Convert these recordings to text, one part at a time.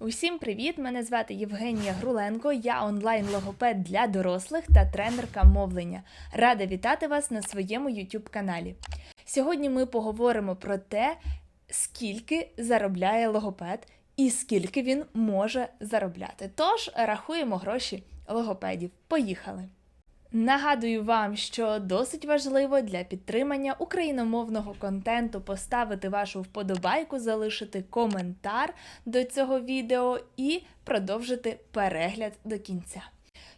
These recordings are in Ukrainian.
Усім привіт! Мене звати Євгенія Груленко. Я онлайн-логопед для дорослих та тренерка мовлення. Рада вітати вас на своєму YouTube каналі. Сьогодні ми поговоримо про те, скільки заробляє логопед і скільки він може заробляти. Тож рахуємо гроші логопедів. Поїхали! Нагадую вам, що досить важливо для підтримання україномовного контенту поставити вашу вподобайку, залишити коментар до цього відео і продовжити перегляд до кінця.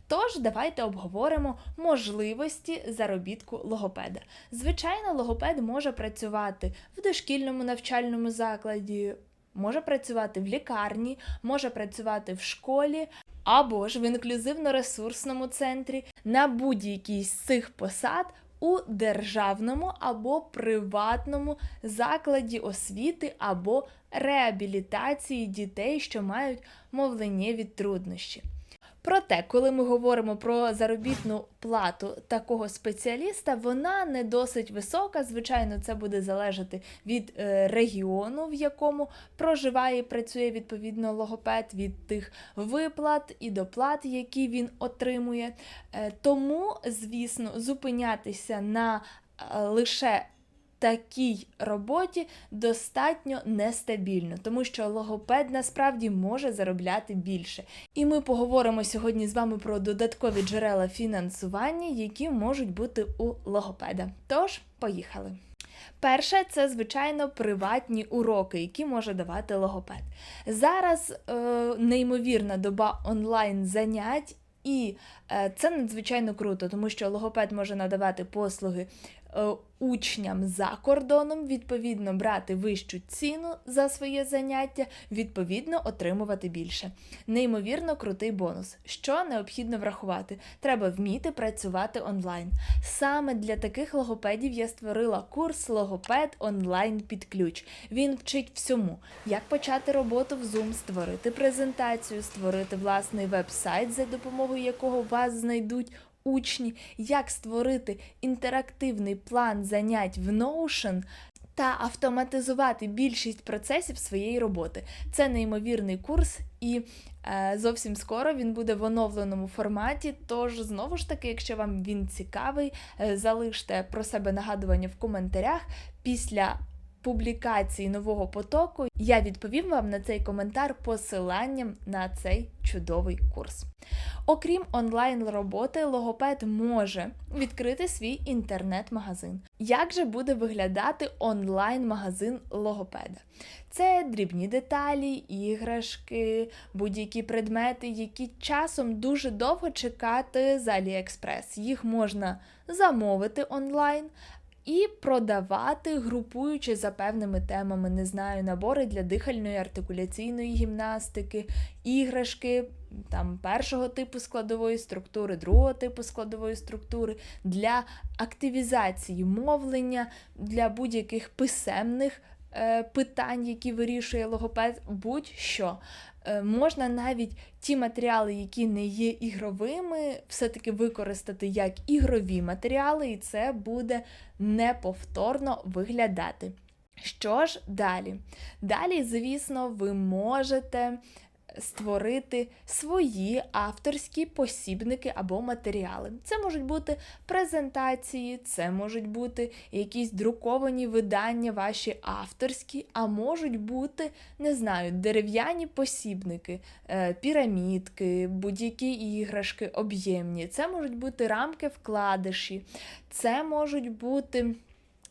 Тож, давайте обговоримо можливості заробітку логопеда. Звичайно, логопед може працювати в дошкільному навчальному закладі, може працювати в лікарні, може працювати в школі, або ж в інклюзивно-ресурсному центрі на будь-якій з цих посад у державному або приватному закладі освіти або реабілітації дітей, що мають мовленнєві труднощі. Проте, коли ми говоримо про заробітну плату такого спеціаліста, вона не досить висока. Звичайно, це буде залежати від е, регіону, в якому проживає і працює відповідно логопед, від тих виплат і доплат, які він отримує. Е, тому, звісно, зупинятися на е, лише такій роботі достатньо нестабільно, тому що логопед насправді може заробляти більше. І ми поговоримо сьогодні з вами про додаткові джерела фінансування, які можуть бути у логопеда. Тож, поїхали. Перше, це, звичайно, приватні уроки, які може давати логопед. Зараз е, неймовірна доба онлайн занять, і це надзвичайно круто, тому що логопед може надавати послуги Е, учням за кордоном, відповідно, брати вищу ціну за своє заняття, відповідно, отримувати більше. Неймовірно крутий бонус. Що необхідно врахувати? Треба вміти працювати онлайн. Саме для таких логопедів я створила курс Логопед онлайн під ключ. Він вчить всьому, як почати роботу в Zoom, створити презентацію, створити власний веб-сайт, за допомогою якого вас знайдуть учні, як створити інтерактивний план занять в Notion та автоматизувати більшість процесів своєї роботи. Це неймовірний курс, і е, зовсім скоро він буде в оновленому форматі. Тож, знову ж таки, якщо вам він цікавий, е, залиште про себе нагадування в коментарях. Після публікації нового потоку я відповім вам на цей коментар посиланням на цей чудовий курс. Окрім онлайн-роботи, логопед може відкрити свій інтернет-магазин. Як же буде виглядати онлайн-магазин логопеда? Це дрібні деталі, іграшки, будь-які предмети, які часом дуже довго чекати з AliExpress. Їх можна замовити онлайн, і продавати, групуючи за певними темами, не знаю, набори для дихальної артикуляційної гімнастики, іграшки там першого типу складової структури, другого типу складової структури, для активізації мовлення, для будь-яких писемних питань, які вирішує логопед, будь-що. Е, можна навіть ті матеріали, які не є ігровими, все-таки використати як ігрові матеріали, і це буде неповторно виглядати. Що ж далі? Далі, звісно, ви можете створити свої авторські посібники або матеріали. Це можуть бути презентації, це можуть бути якісь друковані видання, ваші авторські, а можуть бути, не знаю, дерев'яні посібники, е, пірамідки, будь-які іграшки, об'ємні. Це можуть бути рамки вкладиші, це можуть бути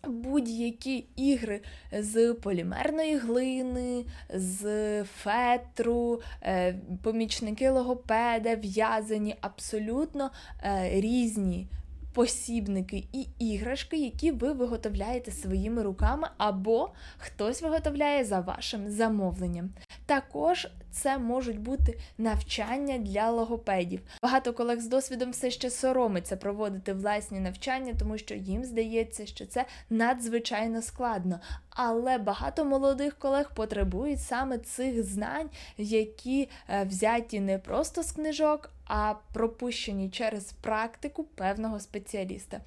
будь-які ігри з полімерної глини, з фетру, е, помічники логопеда, в'язані абсолютно е, різні посібники і іграшки, які ви виготовляєте своїми руками, або хтось виготовляє за вашим замовленням. Також це можуть бути навчання для логопедів. Багато колег з досвідом все ще соромиться проводити власні навчання, тому що їм здається, що це надзвичайно складно. Але багато молодих колег потребують саме цих знань, які е, взяті не просто з книжок, а пропущені через практику певного спеціаліста.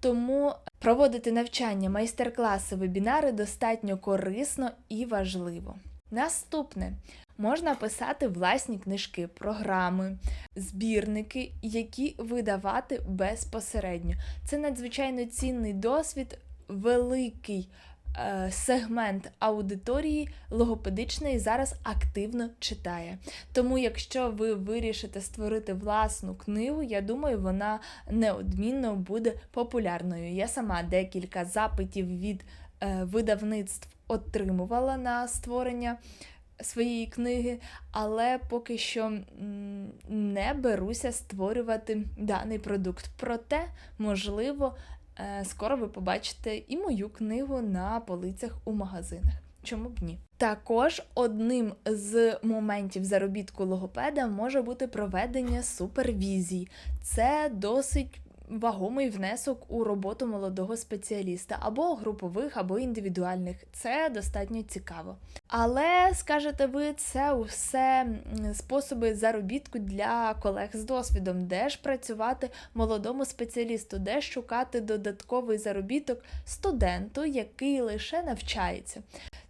Тому проводити навчання, майстер-класи, вебінари достатньо корисно і важливо. Наступне можна писати власні книжки, програми, збірники, які видавати безпосередньо. Це надзвичайно цінний досвід, великий сегмент аудиторії логопедичної зараз активно читає. Тому, якщо ви вирішите створити власну книгу, я думаю, вона неодмінно буде популярною. Я сама декілька запитів від е, видавництв отримувала на створення своєї книги, але поки що не беруся створювати даний продукт. Проте, можливо, е, скоро ви побачите і мою книгу на полицях у магазинах. Чому б ні? Також одним з моментів заробітку логопеда може бути проведення супервізій. Це досить вагомий внесок у роботу молодого спеціаліста або групових, або індивідуальних. Це достатньо цікаво. Але скажете ви, це усе способи заробітку для колег з досвідом, де ж працювати молодому спеціалісту, де шукати додатковий заробіток студенту, який лише навчається.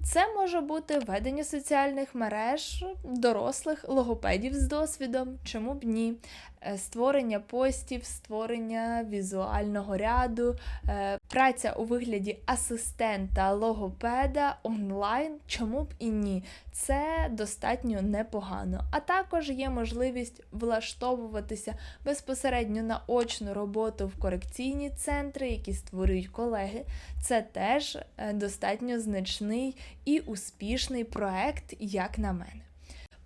Це може бути ведення соціальних мереж дорослих логопедів з досвідом, чому б ні, Е, створення постів, створення візуального ряду, е, праця у вигляді асистента логопеда онлайн, чому б і ні. Це достатньо непогано. А також є можливість влаштовуватися безпосередньо на очну роботу в корекційні центри, які створюють колеги. Це теж е, достатньо значний і успішний проект, як на мене.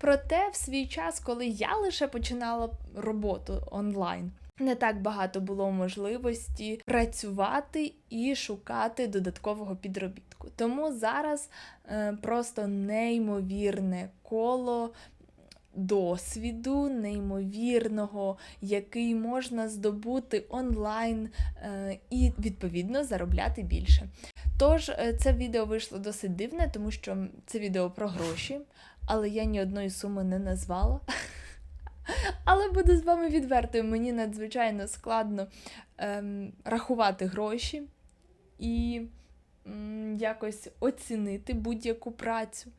Проте, в свій час, коли я лише починала роботу онлайн, не так багато було можливості працювати і шукати додаткового підробітку. Тому зараз е, просто неймовірне коло досвіду, неймовірного, який можна здобути онлайн е, і відповідно заробляти більше. Тож е, це відео вийшло досить дивне, тому що це відео про гроші, але я ні одної суми не назвала. Але буду з вами відвертою, мені надзвичайно складно ем, рахувати гроші і м, якось оцінити будь-яку працю.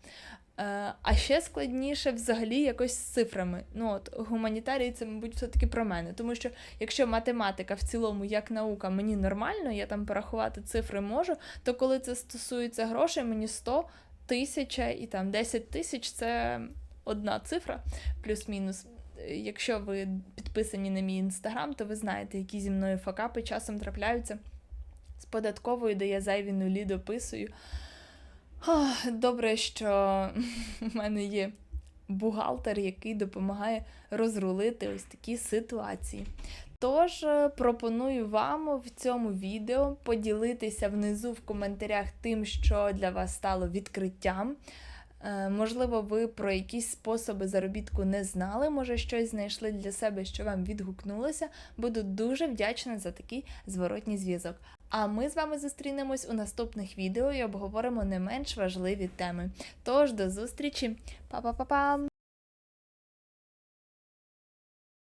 Е, а ще складніше взагалі якось з цифрами. Ну от гуманітарій це, мабуть, все-таки про мене. Тому що якщо математика в цілому як наука мені нормально, я там порахувати цифри можу, то коли це стосується грошей, мені 100 тисяча і там 10 тисяч це одна цифра, плюс-мінус. Якщо ви підписані на мій інстаграм, то ви знаєте, які зі мною факапи часом трапляються з податковою, де я зайві нулі дописую. Добре, що в мене є бухгалтер, який допомагає розрулити ось такі ситуації. Тож е, пропоную вам в цьому відео поділитися внизу в коментарях тим, що для вас стало відкриттям. Е, Можливо, ви про якісь способи заробітку не знали, може щось знайшли для себе, що вам відгукнулося. Буду дуже вдячна за такий зворотній зв'язок. А ми з вами зустрінемось у наступних відео і обговоримо не менш важливі теми. Тож до зустрічі, Па-па-па-пам!